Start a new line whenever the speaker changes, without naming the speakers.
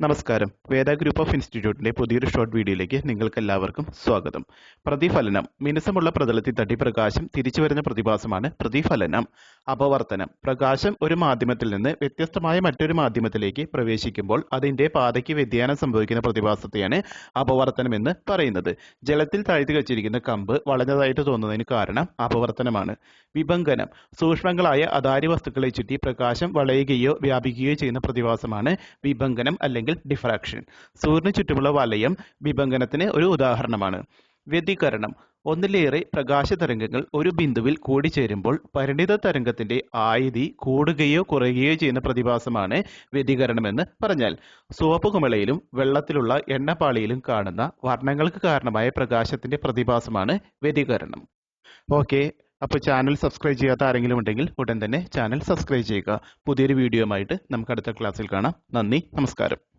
നമസ്കാരം. വേദ group of ഇൻസ്റ്റിറ്റ്യൂട്ടിന്റെ പുതിയൊരു ഷോർട്ട് വീഡിയോയിലേക്ക് നിങ്ങൾക്ക് എല്ലാവർക്കും സ്വാഗതം. പ്രതിഫലനം. മിനുസമുള്ള പ്രതലത്തിൽ തട്ടി പ്രകാശം തിരിച്ചു വരുന്ന പ്രതിഭാസമാണ് പ്രതിഫലനം. അപവർത്തനം. പ്രകാശം ഒരു മാധ്യമത്തിൽ നിന്ന് വ്യത്യസ്തമായ മറ്റൊരു മാധ്യമത്തിലേക്ക് പ്രവേശിക്കുമ്പോൾ അതിന്റെ പാതയ്ക്ക് വ്യതിയാനം സംഭവിക്കുന്ന പ്രതിഭാസത്തെയാണ് അപവർത്തനം എന്ന് പറയുന്നത്. ജലത്തിൽ താഴ്ത്തി വച്ചിരിക്കുന്ന കമ്പ് വളഞ്ഞതായിട്ട് തോന്നുന്നതിന് കാരണം അപവർത്തനമാണ്. വിഭംഗനം സൂക്ഷ്മങ്ങളായ അതാരി വസ്തുക്കളെ ചുറ്റി പ്രകാശം വളയുകയോ വ്യാപിക്കുകയോ ചെയ്യുന്ന പ്രതിഭാസമാണ് വിഭംഗനം അല്ലെങ്കിൽ ഡിഫ്രാക്ഷൻ സൂര്യന് ചുറ്റുമുള്ള വലയം വിഭംഗനത്തിന് ഒരു ഉദാഹരണമാണ്. വ്യതികരണം. ഒന്നിലേറെ പ്രകാശ തരംഗങ്ങൾ ഒരു ബിന്ദുവിൽ കൂടിച്ചേരുമ്പോൾ പരിണിത തരംഗത്തിന്റെ ആയുധി കൂടുകയോ കുറയുകയോ ചെയ്യുന്ന പ്രതിഭാസമാണ് വ്യതികരണമെന്ന് പറഞ്ഞാൽ. സോപ്പ് കുമിളയിലും വെള്ളത്തിലുള്ള എണ്ണപ്പാളിയിലും കാണുന്ന വർണങ്ങൾക്ക് കാരണമായ പ്രകാശത്തിന്റെ പ്രതിഭാസമാണ് വ്യതികരണം. ഓക്കെ. അപ്പോൾ ചാനൽ സബ്സ്ക്രൈബ് ചെയ്യാത്ത ആരെങ്കിലും ഉണ്ടെങ്കിൽ ഉടൻ തന്നെ ചാനൽ സബ്സ്ക്രൈബ് ചെയ്യുക. പുതിയൊരു വീഡിയോയുമായിട്ട് നമുക്ക് അടുത്ത ക്ലാസ്സിൽ കാണാം. നന്ദി. നമസ്കാരം.